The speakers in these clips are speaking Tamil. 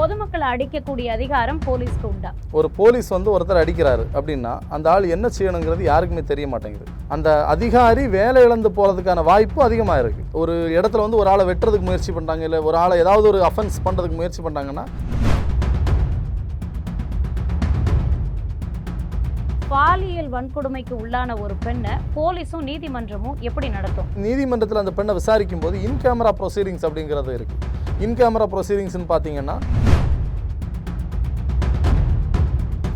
பொதுமக்களை அடிக்கக்கூடிய அதிகாரம் போலீஸ்க்கு உண்டா? ஒரு போலீஸ் வந்து ஒருத்தர் அடிக்கிறாரு அப்படின்னா அந்த ஆள் என்ன செய்யணுங்கிறது யாருக்குமே தெரிய மாட்டேங்குது. அந்த அதிகாரி வேலை இழந்து போகிறதுக்கான வாய்ப்பு அதிகமாக இருக்குது ஒரு இடத்துல வந்து ஒரு ஆளை வெட்டுறதுக்கு முயற்சி பண்ணுறாங்க இல்லை ஒரு ஆளை ஏதாவது ஒரு அஃபென்ஸ் பண்ணுறதுக்கு முயற்சி பண்ணுறாங்கன்னா பாலியல் வன்கொடுமைக்கு உள்ளான ஒரு பெண்ணை போலீஸும் நீதிமன்றமும் எப்படி நடத்தும்? நீதிமன்றத்தில் அந்த பெண்ணை விசாரிக்கும் போது இன் கேமரா ப்ரொசீடிங்ஸ் அப்படிங்கிறது இருக்குது இன் கேமரா ப்ரொசீடிங்ஸ்னு பார்த்தீங்கன்னா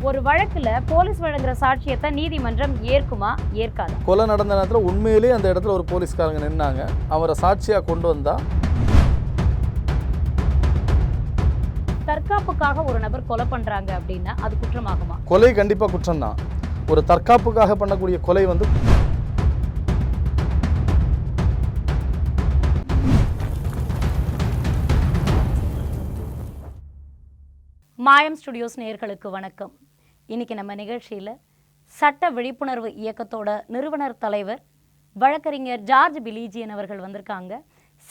ஒரு வழக்குல போலீஸ் வழங்குற சாட்சியத்தை நீதிமன்றம் ஏற்குமா ஏற்காதா? கொலை நடந்த நேரத்தில் உண்மையிலேயே அந்த இடத்துல ஒரு போலீஸ்காரங்க நின்னாங்க. அவரை சாட்சியாக கொண்டு வந்தால் தற்காப்புக்காக ஒரு நபர் கொலை பண்றாங்க அப்படின்னா அது குற்றமாகுமா? கொலை கண்டிப்பாக குற்றம்தான். ஒரு தற்காப்புக்காக பண்ணக்கூடிய கொலை வந்து மாயம் ஸ்டுடியோஸ் நேயர்களுக்கு வணக்கம். இன்னைக்கு நம்ம நிகழ்ச்சியில் சட்ட விழிப்புணர்வு இயக்கத்தோட நிறுவனர் தலைவர் வழக்கறிஞர் ஜார்ஜ் பிலீஜியன் அவர்கள் வந்திருக்காங்க.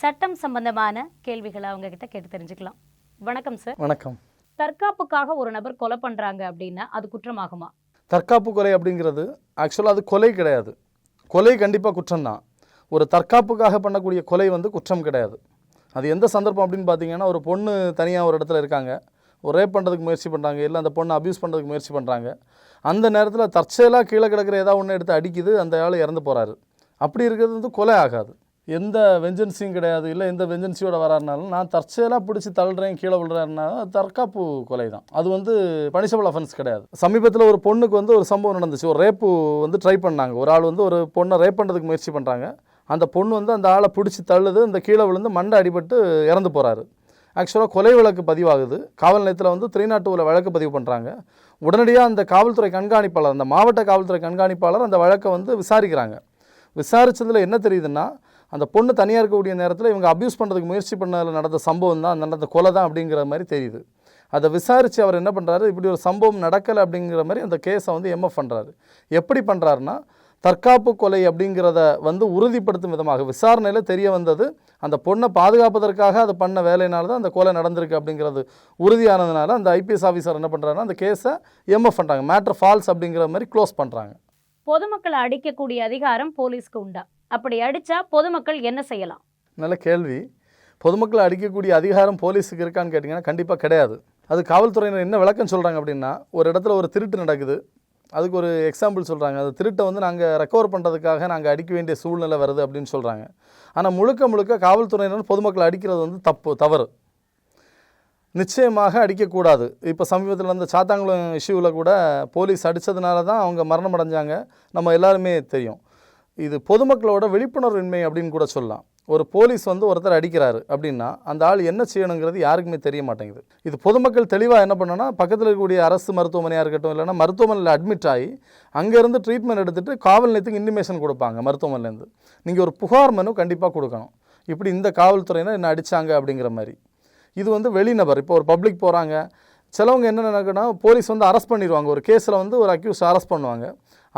சட்டம் சம்பந்தமான கேள்விகளை அவங்க கிட்ட கேட்டு தெரிஞ்சுக்கலாம். வணக்கம் சார் வணக்கம். தற்காப்புக்காக ஒரு நபர் கொலை பண்றாங்க அப்படின்னா அது குற்றமாகுமா? தற்காப்பு கொலை அப்படிங்கிறது ஆக்சுவலாக அது கொலை கிடையாது. கொலை கண்டிப்பாக குற்றம்தான். ஒரு தற்காப்புக்காக பண்ணக்கூடிய கொலை வந்து குற்றம் கிடையாது. அது எந்த சந்தர்ப்பம் அப்படின்னு பார்த்தீங்கன்னா ஒரு பொண்ணு தனியாக ஒரு இடத்துல இருக்காங்க. ரேப் பண்ணுறதுக்கு முயற்சி பண்ணுறாங்க இல்லை அந்த பொண்ணை அப்யூஸ் பண்ணுறதுக்கு முயற்சி பண்ணுறாங்க அந்த நேரத்தில் தற்செயலாக கீழே கிடக்கிற ஏதாவது ஒன்று எடுத்து அடிக்குது அந்த ஆள் இறந்து போகிறாரு அப்படி இருக்கிறது வந்து கொலை ஆகாது. எந்த வெஞ்சன்சியும் கிடையாது இல்லை எந்த வெஞ்சன்சியோட வராருனாலும் நான் தற்செயலாக பிடிச்சி தள்ளுறேன் கீழே விழுறேன்னாலும் தற்காப்பு கொலை தான் அது வந்து பனிஷபிள் அஃபென்ஸ் கிடையாது. சமீபத்தில் ஒரு பொண்ணுக்கு வந்து ஒரு சம்பவம் நடந்துச்சு. ஒரு ரேப்பு வந்து ட்ரை பண்ணாங்க. ஒரு ஆள் வந்து ஒரு பொண்ணை ரேப் பண்ணுறதுக்கு முயற்சி பண்ணுறாங்க அந்த பொண்ணு வந்து அந்த ஆளை பிடிச்சி தள்ளுது அந்த கீழே விழுந்து மண்டை அடிபட்டு இறந்து போகிறாரு ஆக்சுவலாக கொலை வழக்கு பதிவாகுது. காவல் நிலையத்தில் வந்து த்ரீ நாட் டூவில் வழக்கு பதிவு பண்ணுறாங்க உடனடியாக அந்த காவல்துறை கண்காணிப்பாளர் அந்த மாவட்ட காவல்துறை கண்காணிப்பாளர் அந்த வழக்கை வந்து விசாரிக்கிறாங்க. விசாரித்ததில் என்ன தெரியுதுன்னா அந்த பொண்ணு தனியாக இருக்கக்கூடிய நேரத்தில் இவங்க அப்யூஸ் பண்ணுறதுக்கு முயற்சி பண்ணதில் நடந்த சம்பவம் தான் நடந்த கொலை தான் அப்படிங்கிற மாதிரி தெரியுது. அதை விசாரித்து அவர் என்ன பண்ணுறாரு இப்படி ஒரு சம்பவம் நடக்கலை அப்படிங்கிற மாதிரி அந்த கேஸை வந்து எம்எஃப் பண்ணுறாரு எப்படி பண்ணுறாருன்னா தற்காப்பு கொலை அப்படிங்கிறத வந்து உறுதிப்படுத்தும் விதமாக விசாரணையில் தெரிய வந்தது. அந்த பொண்ணை பாதுகாப்பதற்காக அதை பண்ண வேலையினால தான் அந்த கொலை நடந்திருக்கு அப்படிங்கிறது உறுதியானதுனால அந்த ஐபிஎஸ் ஆஃபீஸர் என்ன பண்ணுறாருன்னா அந்த கேஸை எம்எஃப் பண்ணுறாங்க மேட்ரு ஃபால்ஸ் அப்படிங்கிற மாதிரி க்ளோஸ் பண்ணுறாங்க பொதுமக்களை அடிக்கக்கூடிய அதிகாரம் போலீஸ்க்கு உண்டா? அப்படி அடிச்சா பொதுமக்கள் என்ன செய்யலாம்? நல்ல கேள்வி. பொதுமக்களை அடிக்கக்கூடிய அதிகாரம் போலீஸுக்கு இருக்கான்னு கேட்டிங்கன்னா கண்டிப்பாக கிடையாது. அது காவல்துறையினர் என்ன விளக்கம் சொல்கிறாங்க அப்படின்னா ஒரு இடத்துல ஒரு திருட்டு நடக்குது. அதுக்கு ஒரு எக்ஸாம்பிள் சொல்கிறாங்க அந்த திருட்டை வந்து நாங்கள் ரெக்கவர் பண்ணுறதுக்காக நாங்கள் அடிக்க வேண்டிய சூழ்நிலை வருது அப்படின்னு சொல்கிறாங்க ஆனால் முழுக்க முழுக்க காவல்துறையினர் பொதுமக்களை அடிக்கிறது வந்து தப்பு தவறு. நிச்சயமாக அடிக்கக்கூடாது இப்போ சமீபத்தில் இருந்த சாத்தாங்குளம் இஷ்யூவில் கூட போலீஸ் அடித்ததுனால தான் அவங்க மரணம் அடைஞ்சாங்க நம்ம எல்லாருமே தெரியும். இது பொதுமக்களோட விழிப்புணர்வின்மை அப்படின்னு கூட சொல்லலாம். ஒரு போலீஸ் வந்து ஒருத்தர் அடிக்கிறாரு அப்படின்னா அந்த ஆள் என்ன செய்யணுங்கிறது யாருக்குமே தெரிய மாட்டேங்குது. இது பொதுமக்கள் தெளிவாக என்ன பண்ணோன்னா பக்கத்தில் இருக்கக்கூடிய அரசு மருத்துவமனையாக இருக்கட்டும் இல்லைன்னா மருத்துவமனையில் அட்மிட் ஆகி அங்கேருந்து ட்ரீட்மெண்ட் எடுத்துகிட்டு காவல் நிலையத்துக்கு இன்டிமேஷன் கொடுப்பாங்க மருத்துவமனையிலேருந்து. நீங்கள் ஒரு புகார் மனு கண்டிப்பாக கொடுக்கணும். இப்படி இந்த காவல்துறையினர் என்ன அடித்தாங்க அப்படிங்கிற மாதிரி. இது வந்து வெளிநபர் இப்போ ஒரு பப்ளிக் போகிறாங்க சிலவங்க என்ன நினைக்கணும் போலீஸ் வந்து அரெஸ்ட் பண்ணிடுவாங்க. ஒரு கேஸில் வந்து ஒரு அக்யூஸ் அரெஸ்ட் பண்ணுவாங்க.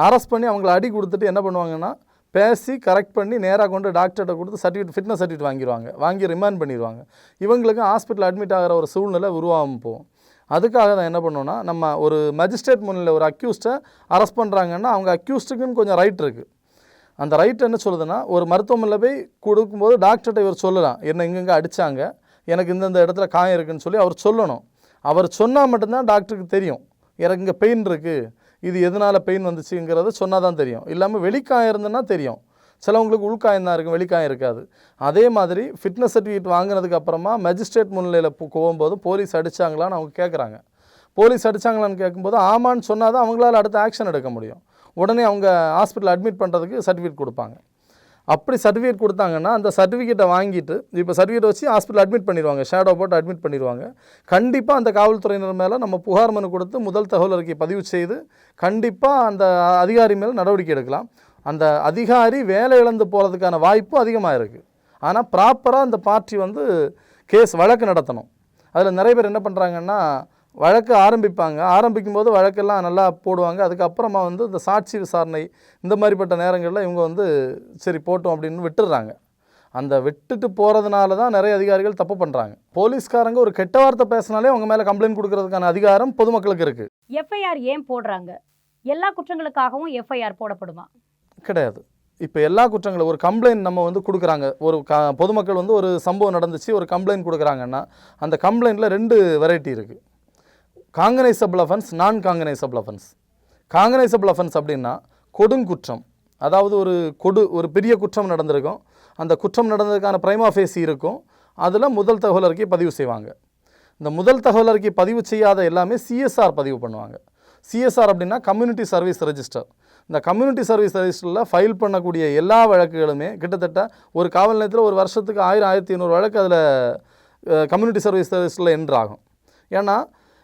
அரெஸ்ட் பண்ணி அவங்கள அடி கொடுத்துட்டு என்ன பண்ணுவாங்கன்னா பேசி கரெக்ட் பண்ணி நேராக கொண்டு டாக்டர்கிட்ட கொடுத்து சர்டிஃபிகேட் ஃபிட்னஸ் சர்டிஃபிகேட் வாங்கிடுவாங்க வாங்கி ரிமாண்ட் பண்ணிடுவாங்க இவங்களுக்கு ஹாஸ்பிட்டல் அட்மிட் ஆகிற ஒரு சூழ்நிலை உருவாகும் போகும் அதுக்காக தான் என்ன பண்ணோன்னா நம்ம ஒரு மஜிஸ்ட்ரேட் முன்னில் ஒரு அக்யூஸ்ட்டை அரெஸ்ட் பண்ணுறாங்கன்னா அவங்க அக்யூஸ்டுக்குன்னு கொஞ்சம் ரைட் இருக்குது அந்த ரைட் என்ன சொல்லுதுன்னா ஒரு மருத்துவமனையில் போய் கொடுக்கும்போது டாக்டர்கிட்ட இவர் சொல்லலாம். என்ன இங்கங்கே அடித்தாங்க எனக்கு இந்தந்த இடத்துல காயம் இருக்குதுன்னு சொல்லி அவர் சொல்லணும். அவர் சொன்னால் மட்டும்தான் டாக்டருக்கு தெரியும். எனக்கு இங்கே பெயின் இருக்குது இது எதனால் பெயின் வந்துச்சுங்கிறத சொன்னால் தான் தெரியும். இல்லாமல் வெளிக்காயம் இருந்ததுன்னா தெரியும். சிலவங்களுக்கு உள்காயம் தான் இருக்கும் வெளிக்காயம் இருக்காது. அதே மாதிரி ஃபிட்னஸ் சர்டிஃபிகேட் வாங்கினதுக்கு அப்புறமா மேஜிஸ்ட்ரேட் முன்னிலையில் போ- போகும்போது போலீஸ் அடித்தாங்களான்னு அவங்க கேட்குறாங்க போலீஸ் அடித்தாங்களான்னு கேட்கும்போது ஆமான்னு சொன்னால் தான் அவங்களால அடுத்த ஆக்ஷன் எடுக்க முடியும். உடனே அவங்க ஹாஸ்பிட்டல் அட்மிட் பண்ணுறதுக்கு சர்டிஃபிகேட் கொடுப்பாங்க. அப்படி சர்டிஃபிகேட் கொடுத்தாங்கன்னா அந்த சர்டிஃபிகேட்டை வாங்கிட்டு இப்போ சர்டிஃபிகேட் வச்சு ஹாஸ்பிட்டல் அட்மிட் பண்ணிடுவாங்க. ஷேடோ போட்டு அட்மிட் பண்ணிடுவாங்க. கண்டிப்பாக அந்த காவல்துறையினர் மேலே நம்ம புகார் மனு கொடுத்து முதல் தகவல் அறிக்கை பதிவு செய்து கண்டிப்பாக அந்த அதிகாரி மேலே நடவடிக்கை எடுக்கலாம். அந்த அதிகாரி வேலை இழந்து போகிறதுக்கான வாய்ப்பு அதிகமாக இருக்குது ஆனால் ப்ராப்பராக அந்த பார்ட்டி வந்து கேஸ் வழக்கு நடத்தணும். அதில் நிறைய பேர் என்ன பண்ணுறாங்கன்னா வழக்கு ஆரம்பிப்பாங்க. ஆரம்பிக்கும் போது வழக்கெல்லாம் நல்லா போடுவாங்க. அதுக்கப்புறமா வந்து இந்த சாட்சி விசாரணை இந்த மாதிரிப்பட்ட நேரங்களில் இவங்க வந்து சரி போட்டோம் அப்படின்னு விட்டுடுறாங்க அந்த விட்டுட்டு போகிறதுனால தான் நிறைய அதிகாரிகள் தப்பு பண்ணுறாங்க போலீஸ்காரங்க ஒரு கெட்ட வார்த்தை பேசினாலே அவங்க மேலே கம்ப்ளைண்ட் கொடுக்கறதுக்கான அதிகாரம் பொதுமக்களுக்கு இருக்குது எஃப்ஐஆர் ஏன் போடுறாங்க? எல்லா குற்றங்களுக்காகவும் எஃப்ஐஆர் போடப்படுமா? கிடையாது. இப்போ எல்லா குற்றங்களும் ஒரு கம்ப்ளைண்ட் நம்ம வந்து கொடுக்குறாங்க. ஒரு க பொதுமக்கள் வந்து ஒரு சம்பவம் நடந்துச்சு ஒரு கம்ப்ளைண்ட் கொடுக்குறாங்கன்னா அந்த கம்ப்ளைண்ட்டில் ரெண்டு வெரைட்டி இருக்குது காங்கனைசபிள் அஃபென்ஸ் நான் காங்கனைசபிள் அஃபென்ஸ் காங்கனைசபிள் அஃபென்ஸ் அப்படின்னா கொடுங்குற்றம் அதாவது ஒரு கொடு ஒரு பெரிய குற்றம் நடந்திருக்கும். அந்த குற்றம் நடந்ததுக்கான பிரைமா ஃபேசி இருக்கும். அதில் முதல் தகவல் அறிக்கை பதிவு செய்வாங்க. இந்த முதல் தகவல் அறிக்கை பதிவு செய்யாத எல்லாமே சிஎஸ்ஆர் பதிவு பண்ணுவாங்க. சிஎஸ்ஆர் அப்படின்னா கம்யூனிட்டி சர்வீஸ் ரெஜிஸ்டர் இந்த கம்யூனிட்டி சர்வீஸ் ரெஜிஸ்டரில் ஃபைல் பண்ணக்கூடிய எல்லா வழக்குகளுமே கிட்டத்தட்ட ஒரு காவல் நிலையத்தில் ஒரு வருஷத்துக்கு ஆயிரம் ஆயிரத்தி ஐநூறு வழக்கு அதில் கம்யூனிட்டி சர்வீஸ் ரெஜிஸ்டரில் என்ட்ரு ஆகும். ஏன்னா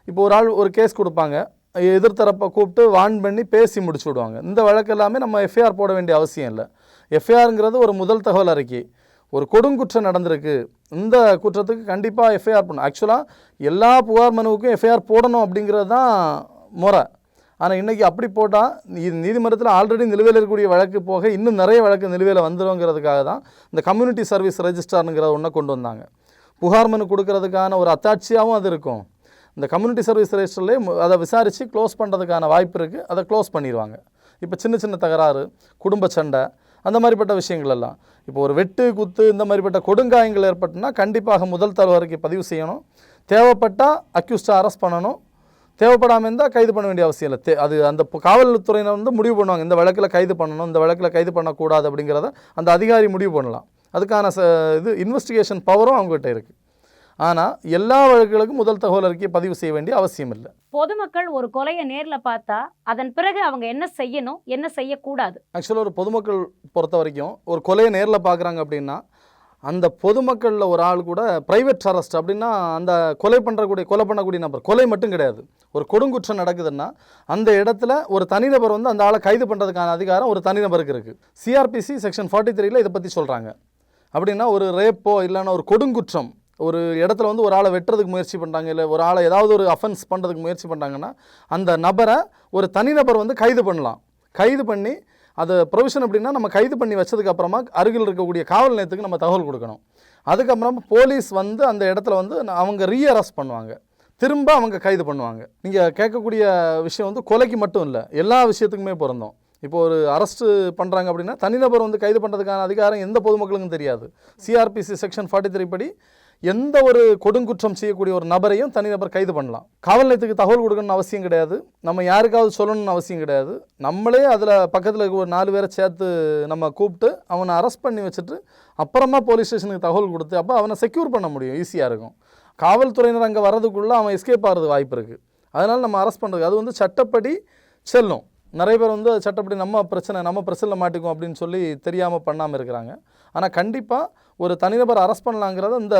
இப்போ ஒரு ஆள் ஒரு கேஸ் கொடுப்பாங்க. எதிர்த்தரப்பை கூப்பிட்டு வான் பண்ணி பேசி முடிச்சு விடுவாங்க. இந்த வழக்கு எல்லாமே நம்ம எஃப்ஐஆர் போட வேண்டிய அவசியம் இல்லை. எஃப்ஐஆருங்கிறது ஒரு முதல் தகவல் அறிக்கை. ஒரு கொடுங்குற்றம் நடந்திருக்கு. இந்த குற்றத்துக்கு கண்டிப்பாக எஃப்ஐஆர் பண்ணணும் ஆக்சுவலாக எல்லா புகார் மனுவுக்கும் எஃப்ஐஆர் போடணும் அப்படிங்கிறது தான் முறை. ஆனால் இன்றைக்கி அப்படி போட்டால் நீதிமன்றத்தில் ஆல்ரெடி நிலுவையில் இருக்கக்கூடிய வழக்கு போக இன்னும் நிறைய வழக்கு நிலுவையில் வந்துருங்கிறதுக்காக தான் இந்த கம்யூனிட்டி சர்வீஸ் ரெஜிஸ்டர்னுங்கிற ஒன்றை கொண்டு வந்தாங்க. புகார் மனு கொடுக்கறதுக்கான ஒரு அத்தாட்சியாகவும் அது இருக்கும். இந்த கம்யூனிட்டி சர்வீஸ் ரெஜிஸ்டர்லேயே அதை விசாரித்து க்ளோஸ் பண்ணுறதுக்கான வாய்ப்பு இருக்குது அதை க்ளோஸ் பண்ணிடுவாங்க இப்போ சின்ன சின்ன தகராறு குடும்ப சண்டை அந்த மாதிரிப்பட்ட விஷயங்கள் எல்லாம். இப்போ ஒரு வெட்டு குத்து இந்த மாதிரிப்பட்ட கொடுங்காயங்கள் ஏற்பட்டுனா கண்டிப்பாக முதல் தகவல் பதிவு செய்யணும். தேவைப்பட்டால் அக்யூஸ்டை அரெஸ்ட் பண்ணணும். தேவைப்படாமல் இருந்தால் கைது பண்ண வேண்டிய அவசியம் இல்லை. தே அது அந்த காவல்துறையினர் வந்து முடிவு பண்ணுவாங்க. இந்த வழக்கில் கைது பண்ணணும் இந்த வழக்கில் கைது பண்ணக்கூடாது அப்படிங்கிறத அந்த அதிகாரி முடிவு பண்ணலாம். அதுக்கான ச இது இன்வெஸ்டிகேஷன் பவரும் அவங்ககிட்ட இருக்குது ஆனால் எல்லா வழக்குகளுக்கும் முதல் தகவல் அறிக்கையை பதிவு செய்ய வேண்டிய அவசியம் இல்லை பொதுமக்கள் ஒரு கொலையை நேர்ல பார்த்தா அதன் பிறகு அவங்க என்ன செய்யணும் என்ன செய்யக்கூடாது? ஆக்சுவலாக ஒரு பொதுமக்கள் பொறுத்த வரைக்கும் ஒரு கொலையை நேரில் பார்க்குறாங்க அப்படின்னா அந்த பொதுமக்களில் ஒரு ஆள் கூட ப்ரைவேட் அரெஸ்ட் அப்படின்னா அந்த கொலை பண்ணுறக்கூடிய கொலை பண்ணக்கூடிய நபர் கொலை மட்டும் கிடையாது. ஒரு கொடுங்குற்றம் நடக்குதுன்னா அந்த இடத்துல ஒரு தனிநபர் வந்து அந்த ஆளை கைது பண்ணுறதுக்கான அதிகாரம் ஒரு தனிநபருக்கு இருக்குது சிஆர்பிசி செக்ஷன் ஃபார்ட்டி த்ரீல இதை பற்றி சொல்கிறாங்க அப்படின்னா ஒரு ரேப்போ இல்லைன்னா ஒரு கொடுங்குற்றம் ஒரு இடத்துல வந்து ஒரு ஆளை வெட்டுறதுக்கு முயற்சி பண்ணுறாங்க இல்லை ஒரு ஆளை ஏதாவது ஒரு அஃபென்ஸ் பண்ணுறதுக்கு முயற்சி பண்ணுறாங்கன்னா அந்த நபரை ஒரு தனிநபர் வந்து கைது பண்ணலாம். கைது பண்ணி அது ப்ரொவிஷன் அப்படின்னா நம்ம கைது பண்ணி வச்சதுக்கு அப்புறமா அருகில் இருக்கக்கூடிய காவல் நிலையத்துக்கு நம்ம தகவல் கொடுக்கணும். அதுக்கப்புறம் போலீஸ் வந்து அந்த இடத்துல வந்து அவங்க ரீஅரெஸ்ட் பண்ணுவாங்க. திரும்ப அவங்க கைது பண்ணுவாங்க. நீங்கள் கேட்கக்கூடிய விஷயம் வந்து கொலைக்கு மட்டும் இல்லை எல்லா விஷயத்துக்குமே பிறந்தோம் இப்போ ஒரு அரெஸ்ட்டு பண்ணுறாங்க அப்படின்னா தனிநபர் வந்து கைது பண்ணுறதுக்கான அதிகாரம் எந்த பொதுமக்களுக்கும் தெரியாது. சிஆர்பிசி செக்ஷன் ஃபார்ட்டி த்ரீ படி எந்த ஒரு கொடுங்குற்றம் செய்யக்கூடிய ஒரு நபரையும் தனிநபர் கைது பண்ணலாம். காவல் நிலையத்துக்கு தகவல் கொடுக்கணும்னு அவசியம் கிடையாது. நம்ம யாருக்காவது சொல்லணும்னு அவசியம் கிடையாது. நம்மளே அதில் பக்கத்தில் ஒரு நாலு பேரை சேர்த்து நம்ம கூப்பிட்டு அவனை அரெஸ்ட் பண்ணி வச்சுட்டு அப்புறமா போலீஸ் ஸ்டேஷனுக்கு தகவல் கொடுத்து அப்போ அவனை செக்யூர் பண்ண முடியும். ஈஸியாக இருக்கும். காவல்துறையினர் அங்கே வர்றதுக்குள்ளே அவன் எஸ்கேப் ஆகிறது வாய்ப்பு இருக்குது அதனால் நம்ம அரெஸ்ட் பண்ணுறது அது வந்து சட்டப்படி செல்லும். நிறைய பேர் வந்து சட்டப்படி நம்ம பிரச்சனை நம்ம பிரச்சனையில் மாட்டிக்கும் அப்படின்னு சொல்லி தெரியாமல் பண்ணாமல் இருக்கிறாங்க. ஆனால் கண்டிப்பாக ஒரு தனிநபர் அரெஸ்ட் பண்ணலாங்கிறத இந்த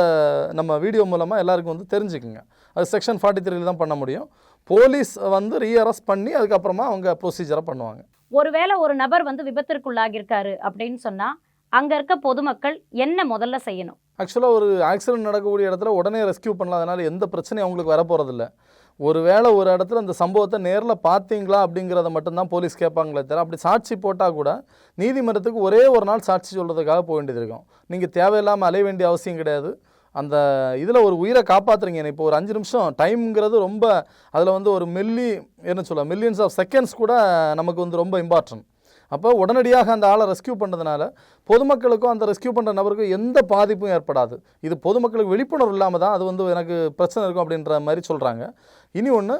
நம்ம வீடியோ மூலமாக எல்லாருக்கும் வந்து தெரிஞ்சுக்குங்க. அது செக்ஷன் ஃபார்ட்டி த்ரீல தான் பண்ண முடியும். போலீஸ் வந்து ரீஅரெஸ்ட் பண்ணி அதுக்கப்புறமா அவங்க ப்ரொசீஜரை பண்ணுவாங்க. ஒருவேளை ஒரு நபர் வந்து விபத்திற்குள்ளாகியிருக்காரு அப்படின்னு சொன்னா அங்க இருக்க பொதுமக்கள் என்ன முதல்ல செய்யணும்? ஆக்சுவலாக ஒரு ஆக்சிடென்ட் நடக்கக்கூடிய இடத்துல உடனே ரெஸ்க்யூ பண்ணலாம். அதனால் எந்த பிரச்சனையும் அவங்களுக்கு வரப்போகிறதில்ல ஒருவேளை ஒரு இடத்துல அந்த சம்பவத்தை நேரில் பார்த்தீங்களா அப்படிங்கிறத மட்டும்தான் போலீஸ் கேட்பாங்களே தவிர அப்படி சாட்சி போட்டால் கூட நீதிமன்றத்துக்கு ஒரே ஒரு நாள் சாட்சி சொல்கிறதுக்காக போக வேண்டியது இருக்கும். நீங்கள் தேவையில்லாமல் அலைய வேண்டிய அவசியம் கிடையாது. அந்த இதில் ஒரு உயிரை காப்பாற்றுறீங்க இப்போ ஒரு அஞ்சு நிமிஷம் டைம்ங்கிறது ரொம்ப அதில் வந்து ஒரு மில்லி என்ன சொல்ல மில்லியன்ஸ் ஆஃப் செகண்ட்ஸ் கூட நமக்கு வந்து ரொம்ப இம்பார்ட்டன்ட் அப்போ உடனடியாக அந்த ஆளை ரெஸ்க்யூ பண்ணுறதுனால பொதுமக்களுக்கும் அந்த ரெஸ்க்யூ பண்ணுற நபருக்கும் எந்த பாதிப்பும் ஏற்படாது. இது பொதுமக்களுக்கு விழிப்புணர்வு இல்லாமல் தான் அது வந்து எனக்கு பிரச்சனை இருக்கும் அப்படின்ற மாதிரி சொல்கிறாங்க இனி ஒன்று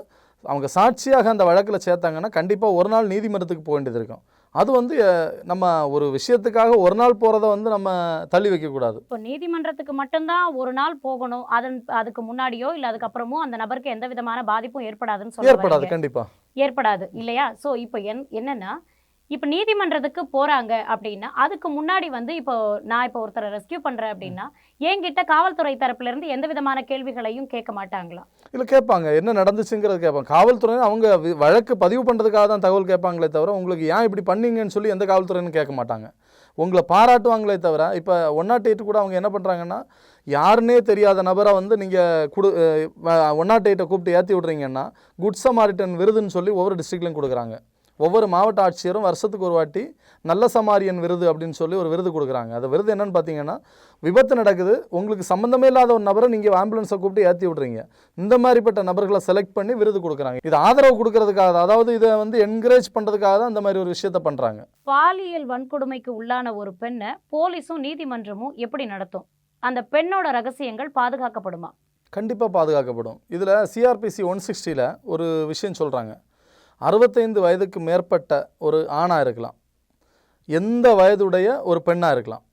அவங்க சாட்சியாக அந்த வழக்கில் சேர்த்தாங்கன்னா கண்டிப்பாக ஒரு நாள் நீதிமன்றத்துக்கு போக வேண்டியது இருக்கும். அது வந்து நம்ம ஒரு விஷயத்துக்காக ஒரு நாள் போகிறத வந்து நம்ம தள்ளி வைக்கக்கூடாது இப்போ நீதிமன்றத்துக்கு மட்டும்தான் ஒரு நாள் போகணும். அதன் அதுக்கு முன்னாடியோ இல்ல அதுக்கப்புறமோ அந்த நபருக்கு எந்த விதமான பாதிப்பும் ஏற்படாதுன்னு சொல்ல ஏற்படாது. கண்டிப்பாக ஏற்படாது இல்லையா? சோ இப்போ என் என்னன்னா இப்போ நீதிமன்றத்துக்கு போகிறாங்க அப்படின்னா அதுக்கு முன்னாடி வந்து இப்போ நான் இப்போ ஒருத்தரை ரெஸ்கியூ பண்ணுறேன் அப்படின்னா என்கிட்ட காவல்துறை தரப்புலேருந்து எந்த விதமான கேள்விகளையும் கேட்க மாட்டாங்களா? இல்லை கேட்பாங்க. என்ன நடந்துச்சுங்கிறது கேட்பாங்க. காவல்துறை அவங்க வழக்கு பதிவு பண்ணுறதுக்காக தான் தகவல் கேட்பாங்களே தவிர உங்களுக்கு ஏன் இப்படி பண்ணீங்கன்னு சொல்லி எந்த காவல்துறைன்னு கேட்க மாட்டாங்க. உங்களை பாராட்டுவாங்களே தவிர இப்போ ஒன் நாட் எயிட் கூட அவங்க என்ன பண்ணுறாங்கன்னா யாருன்னே தெரியாத நபரை வந்து நீங்கள் குடு ஒன் நாட் எயிட்டை கூப்பிட்டு ஏற்றி விட்றீங்கன்னா குட் சமாரிட்டன் விருதுன்னு சொல்லி ஒவ்வொரு டிஸ்ட்ரிக்ட்லையும் கொடுக்குறாங்க. ஒவ்வொரு மாவட்ட ஆட்சியரும் வருஷத்துக்கு ஒரு வாட்டி நல்ல சமாரியன் விருது அப்படின்னு சொல்லி ஒரு விருது கொடுக்குறாங்க. அந்த விருது என்னன்னு பார்த்தீங்கன்னா விபத்து நடக்குது. உங்களுக்கு சம்மந்தமே இல்லாத ஒரு நபரை நீங்கள் ஆம்புலன்ஸை கூப்பிட்டு ஏற்றி விட்றீங்க. இந்த மாதிரிப்பட்ட நபர்களை செலக்ட் பண்ணி விருது கொடுக்குறாங்க. இது ஆதரவு கொடுக்கறதுக்காக தான். அதாவது இதை வந்து என்கரேஜ் பண்ணுறதுக்காக தான் இந்த மாதிரி ஒரு விஷயத்த பண்ணுறாங்க பாலியல் வன்கொடுமைக்கு உள்ளான ஒரு பெண்ணை போலீஸும் நீதிமன்றமும் எப்படி நடத்தும்? அந்த பெண்ணோட ரகசியங்கள் பாதுகாக்கப்படுமா? கண்டிப்பாக பாதுகாக்கப்படும். இதில் சிஆர்பிசி ஒன் சிக்ஸ்டியில் ஒரு விஷயம் சொல்கிறாங்க அறுபத்தைந்து வயதுக்கு மேற்பட்ட ஒரு ஆணாக இருக்கலாம். எந்த வயதுடைய ஒரு பெண்ணாக இருக்கலாம்.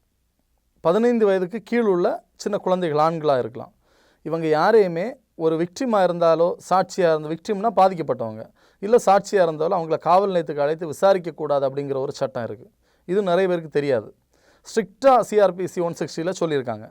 பதினைந்து வயதுக்கு கீழ் உள்ள சின்ன குழந்தைகள் ஆண்களாக இருக்கலாம். இவங்க யாரையுமே ஒரு விக்டிமாக இருந்தாலோ சாட்சியாக இருந்த விக்டிம்னா பாதிக்கப்பட்டவங்க. இல்லை சாட்சியாக இருந்தாலும் அவங்கள காவல் நிலையத்துக்கு அழைத்து விசாரிக்கக்கூடாது அப்படிங்கிற ஒரு சட்டம் இருக்குது இது நிறைய பேருக்கு தெரியாது. ஸ்ட்ரிக்டாக சிஆர்பிசி ஒன் சிக்ஸ்டியில் சொல்லியிருக்காங்க.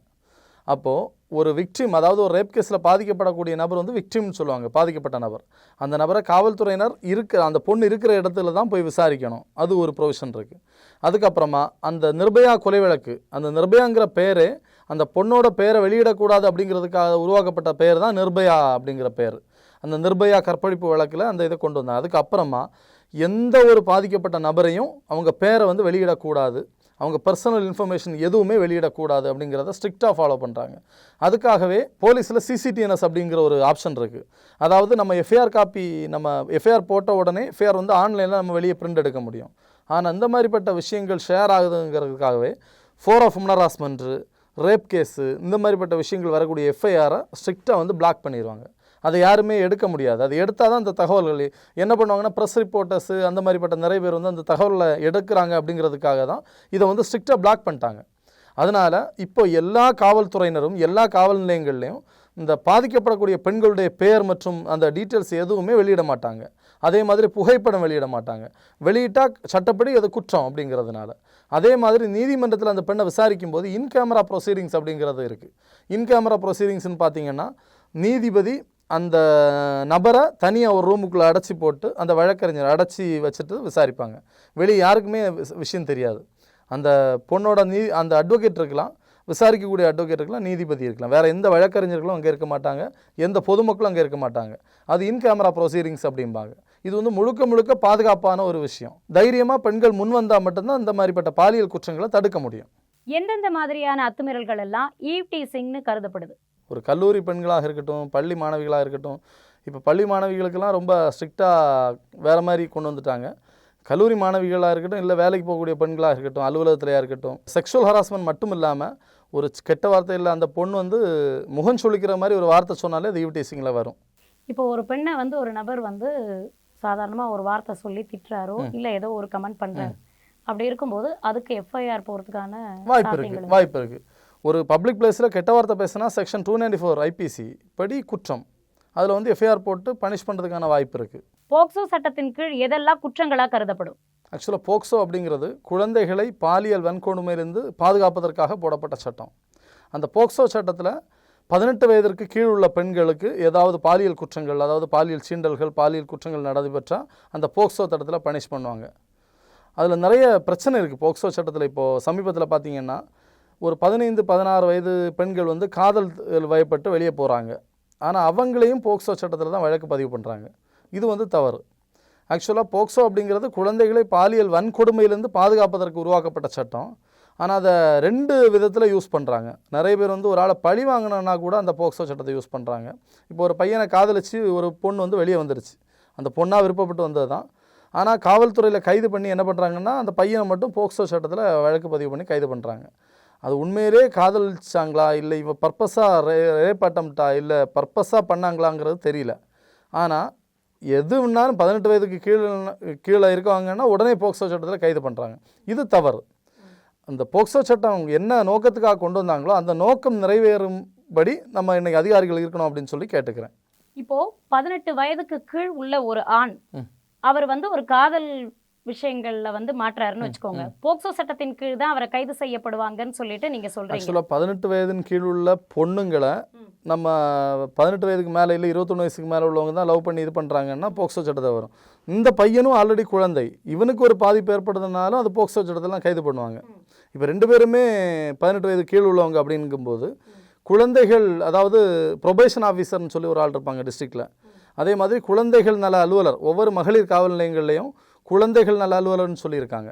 அப்போது ஒரு விக்டிம் அதாவது ஒரு ரேப் கேஸில் பாதிக்கப்படக்கூடிய நபர் வந்து விக்டிம்னு சொல்லுவாங்க பாதிக்கப்பட்ட நபர். அந்த நபரை காவல்துறையினர் இருக்க அந்த பொண்ணு இருக்கிற இடத்துல தான் போய் விசாரிக்கணும். அது ஒரு ப்ரொவிஷன் இருக்குது அதுக்கப்புறமா அந்த நிர்பயா கொலை வழக்கு அந்த நிர்பயாங்கிற பேரே அந்த பொண்ணோட பேரை வெளியிடக்கூடாது அப்படிங்கிறதுக்காக உருவாக்கப்பட்ட பேர் தான் நிர்பயா அப்படிங்கிற பேர். அந்த நிர்பயா கற்பழிப்பு வழக்கில் அந்த இதை கொண்டு வந்தாங்க. அதுக்கப்புறமா எந்த ஒரு பாதிக்கப்பட்ட நபரையும் அவங்க பேரை வந்து வெளியிடக்கூடாது. அவங்க பர்சனல் இன்ஃபர்மேஷன் எதுவுமே வெளியிடக்கூடாது அப்படிங்கிறத ஸ்ட்ரிக்டாக ஃபாலோ பண்ணுறாங்க அதுக்காகவே போலீஸில் சிசிடிஎன்எஸ் அப்படிங்கிற ஒரு ஆப்ஷன் இருக்குது அதாவது நம்ம எஃப்ஐஆர் காப்பி நம்ம எஃப்ஐஆர் போட்ட உடனே எஃப்ஐஆர் வந்து ஆன்லைனில் நம்ம வெளியே பிரிண்ட் எடுக்க முடியும். ஆனால் அந்த மாதிரிப்பட்ட விஷயங்கள் share ஆகுதுங்கிறதுக்காகவே four of harassment rape case இந்த மாதிரிப்பட்ட விஷயங்கள் வரக்கூடிய எஃப்ஐஆரை ஸ்ட்ரிக்டாக வந்து பிளாக் பண்ணிடுவாங்க அதை யாருமே எடுக்க முடியாது. அது எடுத்தால் தான் அந்த தகவல்கள் என்ன பண்ணுவாங்கன்னா ப்ரெஸ் ரிப்போர்ட்டர்ஸு அந்த மாதிரிப்பட்ட நிறைய பேர் வந்து அந்த தகவலை எடுக்கிறாங்க அப்படிங்கிறதுக்காக தான் இதை வந்து ஸ்ட்ரிக்டாக பிளாக் பண்ணிட்டாங்க. அதனால் இப்போ எல்லா காவல்துறையினரும் எல்லா காவல் நிலையங்கள்லேயும் இந்த பாதிக்கப்படக்கூடிய பெண்களுடைய பெயர் மற்றும் அந்த டீட்டெயில்ஸ் எதுவுமே வெளியிட மாட்டாங்க. அதே மாதிரி புகைப்படம் வெளியிட மாட்டாங்க. வெளியிட்டால் சட்டப்படி அது குற்றம் அப்படிங்கிறதுனால. அதே மாதிரி நீதிமன்றத்தில் அந்த பெண்ணை விசாரிக்கும் போது இன் கேமரா ப்ரொசீடிங்ஸ் அப்படிங்கிறது இருக்குது இன் கேமரா ப்ரொசீடிங்ஸ்னு பார்த்தீங்கன்னா நீதிபதி அந்த நபரை தனியாக ஒரு ரூமுக்குள்ளே அடைச்சி போட்டு அந்த வழக்கறிஞர் அடைச்சி வச்சுட்டு விசாரிப்பாங்க. வெளியே யாருக்குமே விஷயம் தெரியாது. அந்த பொண்ணோட நீ அந்த அட்வொகேட் இருக்கலாம் விசாரிக்கக்கூடிய அட்வொகேட் இருக்கலாம் நீதிபதி இருக்கலாம். வேறு எந்த வழக்கறிஞர்களும் அங்கே இருக்க மாட்டாங்க. எந்த பொதுமக்களும் அங்கே இருக்க மாட்டாங்க. அது இன் கேமரா ப்ரொசீடிங்ஸ் அப்படிம்பாங்க. இது வந்து முழுக்க முழுக்க பாதுகாப்பான ஒரு விஷயம். தைரியமாக பெண்கள் முன் வந்தால் மட்டும்தான் இந்த மாதிரிப்பட்ட பாலியல் குற்றங்களை தடுக்க முடியும். எந்தெந்த மாதிரியான அத்துமீறல்கள் எல்லாம் ஈவ்டி சிங்னு கருதப்படுது? ஒரு கல்லூரி பெண்களாக இருக்கட்டும் பள்ளி மாணவிகளாக இருக்கட்டும் இப்போ பள்ளி மாணவிகளுக்கெல்லாம் ரொம்ப ஸ்ட்ரிக்டாக வேறு மாதிரி கொண்டு வந்துட்டாங்க. கல்லூரி மாணவிகளாக இருக்கட்டும் இல்லை வேலைக்கு போகக்கூடிய பெண்களாக இருக்கட்டும் அலுவலகத்திலையாக இருக்கட்டும் செக்ஷுவல் ஹராஸ்மெண்ட் மட்டும் இல்லாமல் ஒரு கெட்ட வார்த்தையில் அந்த பொண்ணு வந்து முகம் சுளிக்கிற மாதிரி ஒரு வார்த்தை சொன்னாலே அது ஈவ்டீசிங்கில் வரும். இப்போ ஒரு பெண்ணை வந்து ஒரு நபர் வந்து சாதாரணமா ஒரு வார்த்தை சொல்லி திட்டுறாரோ இல்ல ஏதோ ஒரு கமெண்ட் பண்றாரு. அப்படி இருக்கும்போது அதுக்கு எஃப்ஐஆர் போறதுக்கான வாய்ப்பு இருக்குது வாய்ப்பு இருக்குது ஒரு பப்ளிக் பிளேஸில் கெட்ட வார்த்தை பேசினா section two ninety four IPC படி குற்றம். அதில் வந்து எஃப்ஐஆர் போட்டு பனிஷ் பண்ணுறதுக்கான வாய்ப்பு இருக்குது போக்சோ சட்டத்தின் கீழ் எதெல்லாம் குற்றங்களா கருதப்படும்? ஆக்சுவலாக போக்சோ அப்படிங்கிறது குழந்தைகளை பாலியல் வன்கொடுமையிலிருந்து பாதுகாப்பதற்காக போடப்பட்ட சட்டம். அந்த போக்சோ சட்டத்தில் பதினெட்டு வயதிற்கு கீழ் உள்ள பெண்களுக்கு ஏதாவது பாலியல் குற்றங்கள் அதாவது பாலியல் சீண்டல்கள் பாலியல் குற்றங்கள் நடைபெற்றால் அந்த போக்சோ சட்டத்தில் பனிஷ் பண்ணுவாங்க. அதில் நிறைய பிரச்சனை இருக்குது போக்சோ சட்டத்தில். இப்போது சமீபத்தில் பார்த்தீங்கன்னா ஒரு பதினைந்து பதினாறு வயது பெண்கள் வந்து காதல் வயப்பட்டு வெளியே போகிறாங்க ஆனால் அவங்களையும் போக்சோ சட்டத்தில் தான் வழக்கு பதிவு பண்ணுறாங்க இது வந்து தவறு. ஆக்சுவலாக போக்சோ அப்படிங்கிறது குழந்தைகளை பாலியல் வன்கொடுமையிலேருந்து பாதுகாப்பதற்கு உருவாக்கப்பட்ட சட்டம். ஆனால் அதை ரெண்டு விதத்தில் யூஸ் பண்ணுறாங்க நிறைய பேர் வந்து ஒரு ஆளை பழி வாங்கினா கூட அந்த போக்சோ சட்டத்தை யூஸ் பண்ணுறாங்க இப்போ ஒரு பையனை காதலிச்சு ஒரு பொண்ணு வந்து வெளியே வந்துருச்சு. அந்த பொண்ணாக விருப்பப்பட்டு வந்தது தான் ஆனால் காவல்துறையில் கைது பண்ணி என்ன பண்ணுறாங்கன்னா அந்த பையனை மட்டும் போக்சோ சட்டத்தில் வழக்கு பதிவு பண்ணி கைது பண்ணுறாங்க அது உண்மையிலே காதலிச்சாங்களா? இல்லை இவன் பர்பஸாக ரே ரேப் அட்டம்ப்டா இல்லை பர்பஸாக பண்ணாங்களாங்கிறது தெரியல. ஆனால் எது வேணாலும் பதினெட்டு வயதுக்கு கீழே கீழே இருக்கவங்கன்னா உடனே போக்சோ சட்டத்தில் கைது பண்ணுறாங்க இது தவறு. அந்த போக்சோ சட்டம் என்ன நோக்கத்துக்காக கொண்டு வந்தாங்களோ அந்த நோக்கம் நிறைவேறும்படி நம்ம இன்னைக்கு அதிகாரிகள் இருக்கணும் அப்படின்னு சொல்லி கேட்டுக்கிறேன். இப்போ பதினெட்டு வயதுக்கு கீழ் உள்ள ஒரு ஆண். அவர் வந்து ஒரு காதல் விஷயங்கள்ல வந்து மாற்றாருன்னு வச்சுக்கோங்க. போக்சோ சட்டத்தின் கீழ் தான் அவரை கைது செய்யப்படுவாங்கன்னு சொல்லிட்டு நீங்க சொல்றீங்க. பதினெட்டு வயதின் கீழ் உள்ள பொண்ணுங்களை. நம்ம பதினெட்டு வயதுக்கு மேலே இல்லை இருபத்தொன்று வயசுக்கு மேலே உள்ளவங்க தான் லவ் பண்ணி இது பண்ணுறாங்கன்னா போக்சோ சட்டத்தை வரும். இந்த பையனும் ஆல்ரெடி குழந்தை. இவனுக்கு ஒரு பாதிப்பு ஏற்படுதுனாலும் அது போக்சோ சட்டத்தெல்லாம் கைது பண்ணுவாங்க. இப்போ ரெண்டு பேருமே பதினெட்டு வயது கீழ் உள்ளவங்க அப்படிங்கும்போது குழந்தைகள் அதாவது ப்ரொபேஷன் ஆஃபீஸர்னு சொல்லி ஒரு ஆள் இருப்பாங்க டிஸ்ட்ரிக்டில் அதே மாதிரி குழந்தைகள் நல அலுவலர் ஒவ்வொரு மகளிர் காவல் நிலையங்கள்லையும் குழந்தைகள் நல அலுவலர்னு சொல்லியிருக்காங்க.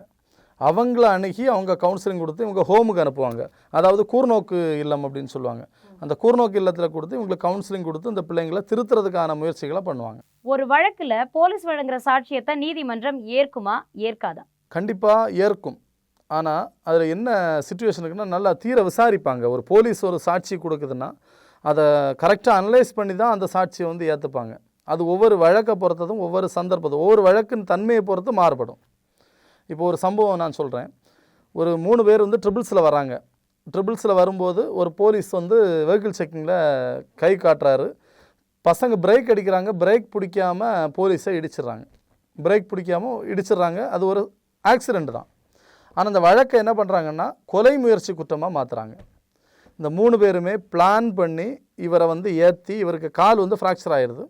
அவங்கள அணுகி அவங்க கவுன்சிலிங் கொடுத்து இவங்க ஹோமுக்கு அனுப்புவாங்க. அதாவது கூர்நோக்கு இல்லம் அப்படின்னு சொல்லுவாங்க. அந்த கூர்நோக்கு இல்லத்தில் கொடுத்து இவங்களுக்கு கவுன்சிலிங் கொடுத்து இந்த பிள்ளைங்களை திருத்துறதுக்கான முயற்சிகளை பண்ணுவாங்க. ஒரு வழக்குல போலீஸ் வழங்குற சாட்சியத்தை நீதிமன்றம் ஏற்குமா ஏற்காதா? கண்டிப்பாக ஏற்கும். ஆனால் அதில் என்ன சுச்சுவேஷன் இருக்குன்னா நல்லா தீர விசாரிப்பாங்க. ஒரு போலீஸ் ஒரு சாட்சி கொடுக்குதுன்னா அதை கரெக்டாக அனலைஸ் பண்ணி தான் அந்த சாட்சியை வந்து ஏற்றுப்பாங்க அது ஒவ்வொரு வழக்கை பொறுத்ததும் ஒவ்வொரு சந்தர்ப்பத்தும் ஒவ்வொரு வழக்கின் தன்மையை பொறுத்து மாறுபடும். இப்போ ஒரு சம்பவம் நான் சொல்கிறேன் ஒரு மூணு பேர் வந்து ட்ரிபிள்ஸில் வராங்க. ட்ரிபிள்ஸில் வரும்போது ஒரு போலீஸ் வந்து வெஹிக்கிள் செக்கிங்கில் கை காட்டுறாரு. பசங்க பிரேக் அடிக்கிறாங்க. பிரேக் பிடிக்காம போலீஸை இடிச்சிடுறாங்க. பிரேக் பிடிக்காம இடிச்சிடுறாங்க. அது ஒரு ஆக்சிடெண்ட் தான். ஆனால் அந்த வழக்கை என்ன பண்ணுறாங்கன்னா கொலை முயற்சி குற்றமாக மாற்றுறாங்க இந்த மூணு பேருமே பிளான் பண்ணி இவரை வந்து ஏற்றி இவருக்கு கால் வந்து ஃப்ராக்சர் ஆயிடுது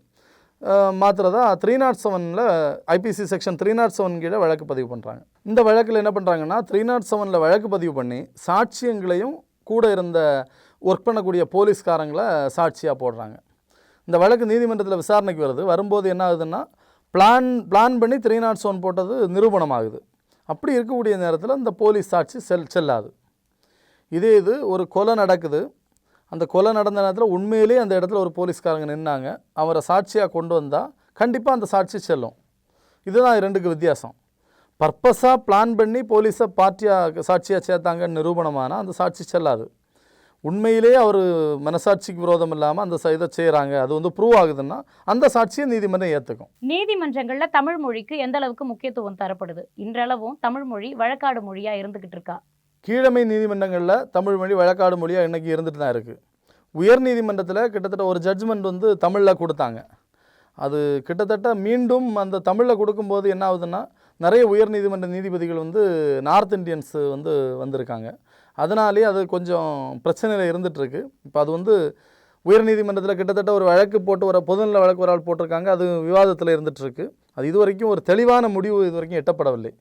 மாத்திரை தான் த்ரீ நாட் செவனில் IPC section three naught seven கீழே வழக்கு பதிவு பண்ணுறாங்க இந்த வழக்கில் என்ன பண்ணுறாங்கன்னா த்ரீ நாட் செவனில் வழக்கு பதிவு பண்ணி சாட்சியங்களையும் கூட இருந்த ஒர்க் பண்ணக்கூடிய போலீஸ்காரங்களை சாட்சியாக போடுறாங்க. இந்த வழக்கு நீதிமன்றத்தில் விசாரணைக்கு வருது. வரும்போது என்ன ஆகுதுன்னா பிளான் பிளான் பண்ணி த்ரீ நாட் செவன் போட்டது நிரூபணமாகுது. அப்படி இருக்கக்கூடிய நேரத்தில் இந்த போலீஸ் சாட்சி செல் செல்லாது. இதே இது ஒரு கொலை நடக்குது. அந்த கொலை நடந்த நேரத்தில் உண்மையிலேயே அந்த இடத்துல ஒரு போலீஸ்காரங்க நின்னாங்க. அவரை சாட்சியாக கொண்டு வந்தால் கண்டிப்பாக அந்த சாட்சி செல்லும். இதுதான் ரெண்டுக்கு வித்தியாசம். பர்பஸாக பிளான் பண்ணி போலீஸை பார்ட்டியாக சாட்சியாக சேர்த்தாங்கன்னு நிரூபணமானால் அந்த சாட்சி செல்லாது. உண்மையிலேயே அவர் மனசாட்சிக்கு விரோதம் இல்லாமல் அந்த இதை செய்கிறாங்க அது வந்து ப்ரூவ் ஆகுதுன்னா அந்த சாட்சியை நீதிமன்றம் ஏற்றுக்கும் நீதிமன்றங்களில் தமிழ் மொழிக்கு எந்த அளவுக்கு முக்கியத்துவம் தரப்படுது? இன்றளவும் தமிழ் மொழி வழக்காடு மொழியாக இருந்துகிட்டு இருக்கா? கீழமை நீதிமன்றங்களில் தமிழ் மொழி வழக்காடு மொழியாக இன்றைக்கி இருந்துட்டு தான் இருக்குது உயர் நீதிமன்றத்தில் கிட்டத்தட்ட ஒரு ஜட்ஜ்மெண்ட் வந்து தமிழில் கொடுத்தாங்க. அது கிட்டத்தட்ட மீண்டும் அந்த தமிழில் கொடுக்கும்போது என்ன ஆகுதுன்னா நிறைய உயர் நீதிமன்ற நீதிபதிகள் வந்து நார்த் இந்தியன்ஸ் வந்து வந்திருக்காங்க. அதனாலேயே அது கொஞ்சம் பிரச்சனையில் இருந்துகிட்ருக்கு இப்போ அது வந்து உயர் நீதிமன்றத்தில் கிட்டத்தட்ட ஒரு வழக்கு போட்டு ஒரு பொதுநல வழக்கு ஒரு ஆள் போட்டிருக்காங்க. அது விவாதத்தில் இருந்துகிட்ருக்கு அது இது வரைக்கும் ஒரு தெளிவான முடிவு இது வரைக்கும் எட்டப்படவில்லை.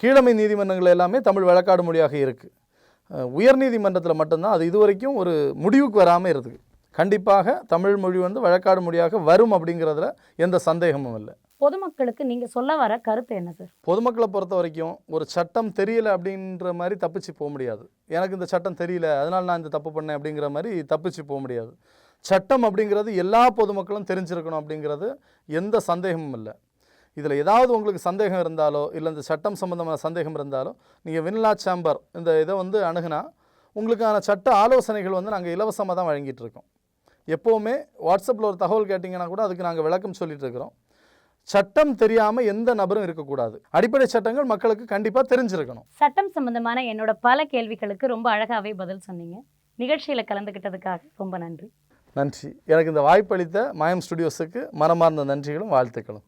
கீழமை நீதிமன்றங்கள் எல்லாமே தமிழ் வழக்காடு மொழியாக இருக்குது உயர் நீதிமன்றத்தில் மட்டும்தான் அது இதுவரைக்கும் ஒரு முடிவுக்கு வராமல் இருக்குது. கண்டிப்பாக தமிழ் மொழி வந்து வழக்காடு மொழியாக வரும் அப்படிங்கிறதுல எந்த சந்தேகமும் இல்லை. பொதுமக்களுக்கு நீங்க சொல்ல வர கருத்து என்ன சார்? பொதுமக்களை பொறுத்த வரைக்கும் ஒரு சட்டம் தெரியல அப்படின்ற மாதிரி தப்பிச்சு போக முடியாது. எனக்கு இந்த சட்டம் தெரியல அதனால் நான் இந்த தப்பு பண்ணேன் அப்படிங்கிற மாதிரி தப்பிச்சு போக முடியாது. சட்டம் அப்படிங்கிறது எல்லா பொதுமக்களும் தெரிஞ்சிருக்கணும் அப்படிங்கிறது எந்த சந்தேகமும் இல்லை. இதில் ஏதாவது உங்களுக்கு சந்தேகம் இருந்தாலோ இல்லை இந்த சட்டம் சம்பந்தமான சந்தேகம் இருந்தாலோ நீங்கள் வின்லா சேம்பர் இந்த இதை வந்து அணுகுனா உங்களுக்கான சட்ட ஆலோசனைகள் வந்து நாங்கள் இலவசமாக தான் வழங்கிட்டு இருக்கோம். எப்போவுமே வாட்ஸ்அப்பில் ஒரு தகவல் கேட்டிங்கன்னா கூட அதுக்கு நாங்கள் விளக்கம் சொல்லிட்டு இருக்கிறோம். சட்டம் தெரியாமல் எந்த நபரும் இருக்கக்கூடாது. அடிப்படை சட்டங்கள் மக்களுக்கு கண்டிப்பாக தெரிஞ்சிருக்கணும். சட்டம் சம்பந்தமான என்னோட பல கேள்விகளுக்கு ரொம்ப அழகாவே பதில் சொன்னீங்க. நிகழ்ச்சியில கலந்துக்கிட்டதுக்காக ரொம்ப நன்றி. நன்றி. எனக்கு இந்த வாய்ப்பளித்த மாயம் ஸ்டுடியோஸுக்கு மனமார்ந்த நன்றிகளும் வாழ்த்துக்களும்.